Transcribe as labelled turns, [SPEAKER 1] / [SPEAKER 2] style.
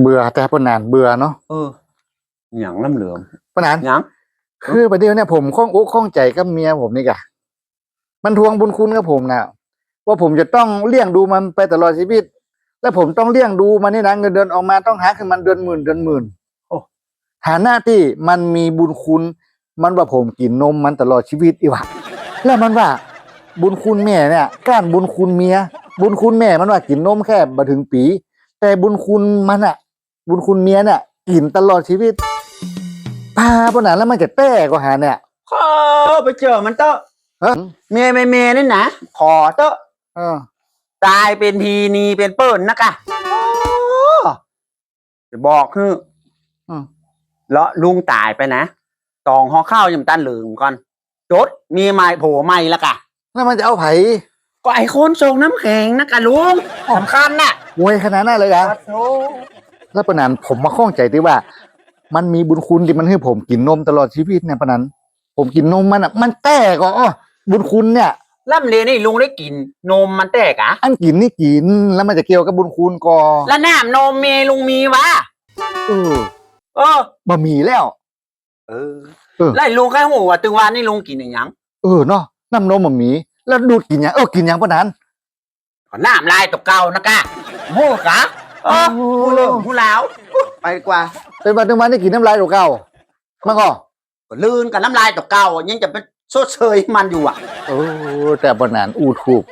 [SPEAKER 1] เบื่อแต่ปนานเบื่อเนาะ
[SPEAKER 2] เออหยังล่ำเหลือง
[SPEAKER 1] ปนาน
[SPEAKER 2] หยัง
[SPEAKER 1] คือประเดี๋ยวเนี่ยผมข้องอกข้องใจกับเมียผมนี่กะ มันทวงบุญคุณกับผมนะว่าผมจะต้องเลี้ยงดูมันไปตลอดชีวิต และผมต้องเลี้ยงดูมันนี่นะเงินเดือนออกมาต้องหาขึ้นมันเดือนหมื่นเดือนหมื่น
[SPEAKER 2] โอ้
[SPEAKER 1] ฐานะที่มันมีบุญคุณ มันว่าผมกินนมมันตลอดชีวิตอีวะแล้วมันว่า บุญคุณแม่เนี่ยก้านบุญคุณเมีย บุญคุณแม่มันว่ากินนมแค่มาถึงปี แต่บุญคุณมันอะ บุญคุณเมียเนี่ยกินตลอดชีวิตพาปนานแล้วมันจะแต้ก็หาเนี่ย
[SPEAKER 2] ขอไปเจอมันเตอะ
[SPEAKER 1] เฮ้ย
[SPEAKER 2] เมียไม่เมียนี่นะขอเตอะ
[SPEAKER 1] เออ
[SPEAKER 2] ตายเป็นทีนีเป็นเปิ้นนะกะโอ้จะบอกคือ
[SPEAKER 1] อืม
[SPEAKER 2] แล้วลุงตายไปนะตองห่อข้าวยำตันเหลืองก่อนจดมีไม้โผล่ไม้ละกะ
[SPEAKER 1] แล้วมันจะเอาไผ
[SPEAKER 2] ก็ไอคนส่งน้ำแข็งนะกะลุงสำคัญน่ะ
[SPEAKER 1] มวยขนาดนั้นเลยเหรอะ
[SPEAKER 2] โอ้
[SPEAKER 1] แล้วปะนันผมมาข้องใจที่ว่า มันมีบุญคุณที่มันให้ผมกินนมตลอดชีวิตเนี่ยปะนันผมกินนมมันอะ มันแต่ก็อ้อบุญคุณเนี่ย
[SPEAKER 2] ล่ำเรียนนี่ลุงได้กินนมมันแตกอะ
[SPEAKER 1] อันกินนี่กินแล้วมันจะเกี่ยวกับบุญคุณก่อ
[SPEAKER 2] แล้วน้ำนมเมียลุงมีวะ
[SPEAKER 1] เออ
[SPEAKER 2] เออ
[SPEAKER 1] บะหมี่แล้ว
[SPEAKER 2] เออ
[SPEAKER 1] เออ
[SPEAKER 2] ไล่ลุงแค่หัวตึงวันนี่ลุงกินอย่างหยัง
[SPEAKER 1] เออเนาะน้ำนมบะหมี่แล้วดูดกินยังเออกินยังปะนัน
[SPEAKER 2] ก็น้ำลายตกเก่านะกะโหกะ เออ
[SPEAKER 1] โอ้
[SPEAKER 2] ผู้เลิกผู้ลาวไปดีกว่า
[SPEAKER 1] เป็นวันถึงวันได้กินน้ำลายตัวเก่ามันก็
[SPEAKER 2] ก็ลื่นกับน้ำลายตกเก่ายังจะเป็นโซดเชยมันอยู่อะ
[SPEAKER 1] เออแต่ปะนันอูถูก